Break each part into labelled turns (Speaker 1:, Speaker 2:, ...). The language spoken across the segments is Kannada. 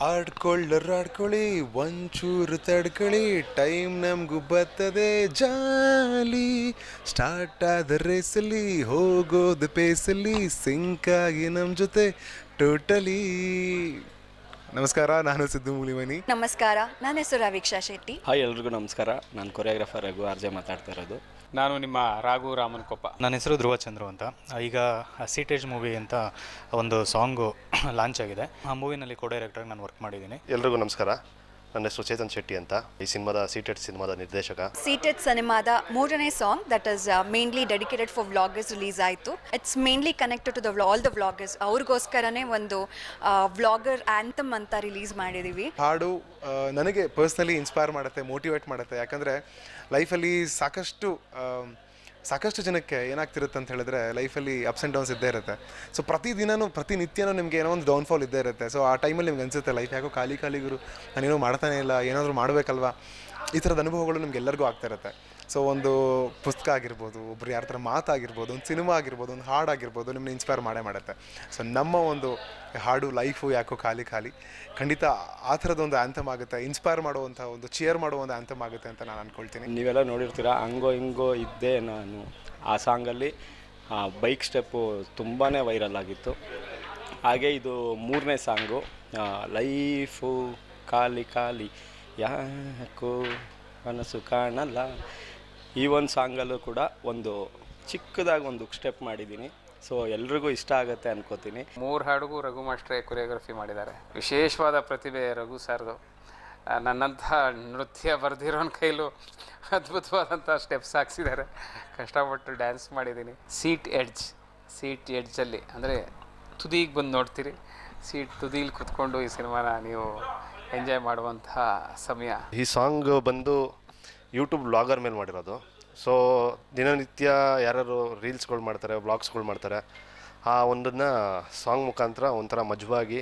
Speaker 1: ಆಡ್ಕೊಳ್ಳರ್ ಆಡ್ಕೊಳ್ಳಿ, ಒಂಚೂರು ತಡ್ಕೊಳ್ಳಿ, ಟೈಮ್ ನಮಗೂ ಬರ್ತದೆ ಜಾಲಿ. ಸ್ಟಾರ್ಟ್ ಆದ ರೇಸಲ್ಲಿ ಹೋಗೋದು ಪೇಸಲ್ಲಿ ಸಿಂಕಾಗಿ ನಮ್ಮ ಜೊತೆ ಟೋಟಲಿ ನಮಸ್ಕಾರ ನಾನು ಸಿದ್ದು ಮೂಲಿಮನಿ
Speaker 2: ನಮಸ್ಕಾರ ನನ್ನ ಹೆಸರು ರವೀಕ್ಷಾ ಶೆಟ್ಟಿ.
Speaker 3: ಹಾಯ್ ಎಲ್ರಿಗೂ ನಮಸ್ಕಾರ. ನಾನು ಕೊರಿಯೋಗ್ರಾಫರ್ ರಘು ಆರ್ ಜೆ ಮಾತಾಡ್ತಾ ಇರೋದು.
Speaker 4: ನಾನು ನಿಮ್ಮ ರಾಘು ರಾಮನ್ ಕೊಪ್ಪ.
Speaker 5: ನನ್ನ ಹೆಸರು ಧ್ರುವ ಚಂದ್ರು ಅಂತ. ಈಗ ಸೀಟೇಜ್ ಮೂವಿ ಅಂತ ಒಂದು ಸಾಂಗು ಲಾಂಚ್ ಆಗಿದೆ. ಆ ಮೂವಿನಲ್ಲಿ ಕೋ ಡೈರೆಕ್ಟರ್ ನಾನು ವರ್ಕ್ ಮಾಡಿದ್ದೀನಿ.
Speaker 6: ಎಲ್ರಿಗೂ ನಮಸ್ಕಾರ. ನನ್ನ ಹೆಸರು ಚೇತನ್ ಶೆಟ್ಟಿ ಅಂತ. ಈ ಸಿನಿಮಾದ ಸೀಟೆಡ್ ಸಿನಿಮಾದ ನಿರ್ದೇಶಕ.
Speaker 2: ಸೀಟೆಡ್ ಸಿನಿಮಾದ ಮೂರನೇ song that is mainly dedicated for vloggers release ಆಯಿತು. It's mainly connected to the all the vloggers ಅವ್ರಿಗೋಸ್ಕರನೇ ಒಂದು ವ್ಲಾಗರ್ ಆ್ಯಂಥಮ್ ಅಂತ ರಿಲೀಸ್ ಮಾಡಿದ್ದೀವಿ
Speaker 1: ಹಾಡು ನನಗೆ ಪರ್ಸ್ನಲಿ ಇನ್ಸ್ಪೈರ್ ಮಾಡುತ್ತೆ ಮೋಟಿವೇಟ್ ಮಾಡುತ್ತೆ. ಯಾಕಂದರೆ ಲೈಫಲ್ಲಿ ಸಾಕಷ್ಟು ಸಾಕಷ್ಟು ಜನಕ್ಕೆ ಏನಾಗ್ತಿರುತ್ತೆ ಅಂತ ಹೇಳಿದ್ರೆ ಲೈಫಲ್ಲಿ ಅಪ್ಸ್ ಆ್ಯಂಡ್ ಡೌನ್ಸ್ ಇದ್ದೇ ಇರುತ್ತೆ. ಸೊ ಪ್ರತಿದಿನನೂ ಪ್ರತಿನಿತ್ಯನೂ ನಿಮಗೆ ಏನೋ ಒಂದು ಡೌನ್ಫಾಲ್ ಇದ್ದೇ ಇರುತ್ತೆ. ಸೊ ಆ ಟೈಮಲ್ಲಿ ನಿಮ್ಗೆ ಅನಿಸುತ್ತೆ, ಲೈಫ್ ಯಾಕೋ ಖಾಲಿ ಖಾಲಿ ಗುರು. ನಾನೇನೋ ಮಾಡ್ತಾನೆ ಇಲ್ಲ, ಏನಾದರೂ ಮಾಡಬೇಕಲ್ವಾ? ಈ ಥರದ ಅನುಭವಗಳು ನಿಮ್ಗೆ ಎಲ್ಲರಿಗೂ ಆಗ್ತಾ ಇರುತ್ತೆ. ಸೊ ಒಂದು ಪುಸ್ತಕ ಆಗಿರ್ಬೋದು, ಒಬ್ರು ಯಾರ ಥರ ಮಾತಾಗಿರ್ಬೋದು, ಒಂದು ಸಿನಿಮಾ ಆಗಿರ್ಬೋದು, ಒಂದು ಹಾಡು ಆಗಿರ್ಬೋದು ನಿಮ್ಮನ್ನ ಇನ್ಸ್ಪೈರ್ ಮಾಡೇ ಮಾಡುತ್ತೆ. ಸೊ ನಮ್ಮ ಒಂದು ಹಾಡು ಲೈಫು ಯಾಕೋ ಖಾಲಿ ಖಾಲಿ, ಖಂಡಿತ ಆ ಥರದ ಒಂದು ಆ್ಯಂಥಮ್ ಆಗುತ್ತೆ. ಇನ್ಸ್ಪೈರ್ ಮಾಡುವಂಥ ಒಂದು ಚಿಯರ್ ಮಾಡುವ ಒಂದು ಆ್ಯಂಥಮ್ ಆಗುತ್ತೆ ಅಂತ ನಾನು ಅಂದ್ಕೊಳ್ತೀನಿ
Speaker 3: ನೀವೆಲ್ಲ ನೋಡಿರ್ತೀರ, ಹಂಗೋ ಹಿಂಗೋ ಇದ್ದೆ ನಾನು. ಆ ಸಾಂಗಲ್ಲಿ ಬೈಕ್ ಸ್ಟೆಪ್ಪು ತುಂಬಾ ವೈರಲ್ ಆಗಿತ್ತು. ಹಾಗೆ ಇದು ಮೂರನೇ ಸಾಂಗು ಲೈಫು ಖಾಲಿ ಖಾಲಿ ಯಾಕೋ ಮನಸ್ಸು ಕಾಣಲ್ಲ. ಈ ಒಂದು ಸಾಂಗಲ್ಲೂ ಕೂಡ ಒಂದು ಚಿಕ್ಕದಾಗಿ ಒಂದು ಸ್ಟೆಪ್ ಮಾಡಿದ್ದೀನಿ. ಸೊ ಎಲ್ರಿಗೂ ಇಷ್ಟ ಆಗುತ್ತೆ ಅನ್ಕೋತೀನಿ.
Speaker 4: ಮೂರು ಹಾಡಿಗೂ ರಘು ಮಾಸ್ಟ್ರೇ ಕೊರಿಯೋಗ್ರಫಿ ಮಾಡಿದ್ದಾರೆ. ವಿಶೇಷವಾದ ಪ್ರತಿಭೆ ರಘು ಸರ್ದು. ನನ್ನಂಥ ನೃತ್ಯ ಬರೆದಿರೋನ ಕೈಲೂ ಅದ್ಭುತವಾದಂಥ ಸ್ಟೆಪ್ಸ್ ಹಾಕ್ಸಿದ್ದಾರೆ. ಕಷ್ಟಪಟ್ಟು ಡ್ಯಾನ್ಸ್ ಮಾಡಿದ್ದೀನಿ. ಸೀಟ್ ಎಡ್ಜ್ ಸೀಟ್ ಎಡ್ಜಲ್ಲಿ ಅಂದರೆ ತುದಿಗೆ ಬಂದು ನೋಡ್ತೀರಿ. ಸೀಟ್ ತುದಿಲಿ ಕುತ್ಕೊಂಡು ಈ ಸಿನಿಮಾನ ನೀವು ಎಂಜಾಯ್ ಮಾಡುವಂತಹ ಸಮಯ.
Speaker 6: ಈ ಸಾಂಗ್ ಬಂದು ಯೂಟ್ಯೂಬ್ ಬ್ಲಾಗರ್ ಮೇಲೆ ಮಾಡಿರೋದು. ಸೊ ದಿನನಿತ್ಯ ಯಾರು ರೀಲ್ಸ್ಗಳು ಮಾಡ್ತಾರೆ, ವ್ಲಾಗ್ಸ್ಗಳು ಮಾಡ್ತಾರೆ, ಆ ಒಂದನ್ನು ಸಾಂಗ್ ಮುಖಾಂತರ ಒಂಥರ ಮಜವಾಗಿ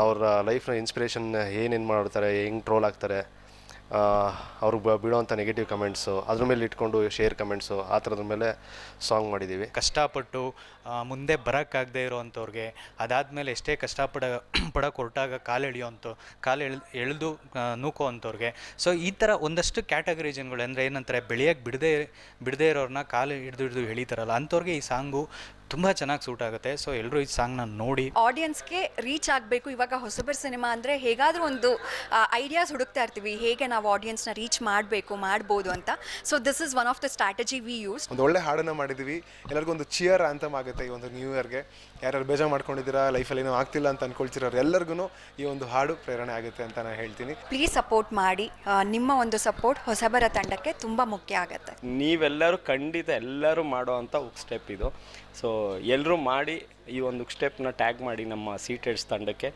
Speaker 6: ಅವರ ಲೈಫ್ನ ಇನ್ಸ್ಪಿರೇಷನ್ ಏನೇನು ಮಾಡ್ತಾರೆ, ಹೆಂಗೆ ಟ್ರೋಲ್ ಆಗ್ತಾರೆ ಅವ್ರಿಗೆ ಬ- ಬೀಳೋವಂಥ ನೆಗೆಟಿವ್ ಕಮೆಂಟ್ಸು ಅದ್ರ ಮೇಲೆ ಇಟ್ಕೊಂಡು ಶೇರ್ ಕಮೆಂಟ್ಸು ಆ ಥರದ ಮೇಲೆ ಸಾಂಗ್ ಮಾಡಿದ್ದೀವಿ.
Speaker 5: ಕಷ್ಟಪಟ್ಟು ಮುಂದೆ ಬರೋಕ್ಕಾಗದೇ ಇರೋವಂಥವ್ರಿಗೆ ಅದಾದಮೇಲೆ ಎಷ್ಟೇ ಕಷ್ಟಪಡ ಪಡೋಕೆ ಹೊರಟಾಗ ಕಾಲು ಎಳೆಯೋಂಥ ಕಾಲು ಎಳ್, ಎಳೆದು ನೂಕೋ ಅಂಥವ್ರಿಗೆ ಸೊ ಈ ಥರ ಒಂದಷ್ಟು ಕ್ಯಾಟಗರಿ ಜನಗಳು ಅಂದರೆ ಏನಂತಾರೆ ಬೆಳೆಯೋಕ್ಕೆ ಬಿಡದೆ, ಬಿಡದೇ ಇರೋರನ್ನ ಕಾಲು ಹಿಡಿದು ಹಿಡಿದು ಎಳಿತಾರಲ್ಲ, ಅಂಥವ್ರಿಗೆ ಈ ಸಾಂಗು ತುಂಬ ಚೆನ್ನಾಗಿ ಸೂಟ್ ಆಗುತ್ತೆ. ಸೊ ಎಲ್ಲರೂ ಈ ಸಾಂಗ್ನ ನೋಡಿ.
Speaker 2: ಆಡಿಯನ್ಸ್ಗೆ ರೀಚ್ ಆಗಬೇಕು. ಇವಾಗ ಹೊಸಬರ್ ಸಿನಿಮಾ ಅಂದರೆ ಹೇಗಾದರೂ ಒಂದು ಐಡಿಯಾಸ್ ಹುಡುಕ್ತಾ ಇರ್ತೀವಿ. ಹೇಗೆ ನಾವು ಆಡಿಯನ್ಸ್ನ ರೀಚ್ ಮಾಡಬೇಕು ಮಾಡ್ಬೋದು ಅಂತ. So this is one of the strategy we use
Speaker 1: ಒಂದು ಒಳ್ಳೆ ಹಾಡನ್ನು ಮಾಡಿದ್ವಿ. ಎಲ್ಲರಿಗೂ ಒಂದು ಚಿಯರ್ ಅಂತ ಆಗುತ್ತೆ ಈ ಒಂದು ನ್ಯೂ ಇಯರ್ಗೆ ಯಾರ್ಯಾರು ಬೇಜಾರು ಮಾಡ್ಕೊಂಡಿದ್ದೀರಾ ಲೈಫಲ್ಲಿ ಏನೋ ಆಗ್ತಿಲ್ಲ ಅಂತ ಅನ್ಕೊಳ್ತಿರೋರು ಎಲ್ಲರಿಗೂ ಈ ಒಂದು ಹಾಡು ಪ್ರೇರಣೆ ಆಗುತ್ತೆ ಅಂತ ನಾನು ಹೇಳ್ತೀನಿ.
Speaker 2: ಪ್ಲೀಸ್ ಸಪೋರ್ಟ್ ಮಾಡಿ. ನಿಮ್ಮ ಒಂದು ಸಪೋರ್ಟ್ ಹೊಸಬರ ತಂಡಕ್ಕೆ ತುಂಬ ಮುಖ್ಯ ಆಗುತ್ತೆ.
Speaker 3: ನೀವೆಲ್ಲರೂ ಖಂಡಿತ ಎಲ್ಲರೂ ಮಾಡೋ ಅಂಥ ಸ್ಟೆಪ್ ಇದು. ಸೊ ಎಲ್ಲರೂ ಮಾಡಿ ಈ ಒಂದು ಸ್ಟೆಪ್ನ ಟ್ಯಾಗ್ ಮಾಡಿ ನಮ್ಮ ಸೀಟೆಡ್ಸ್ ತಂಡಕ್ಕೆ.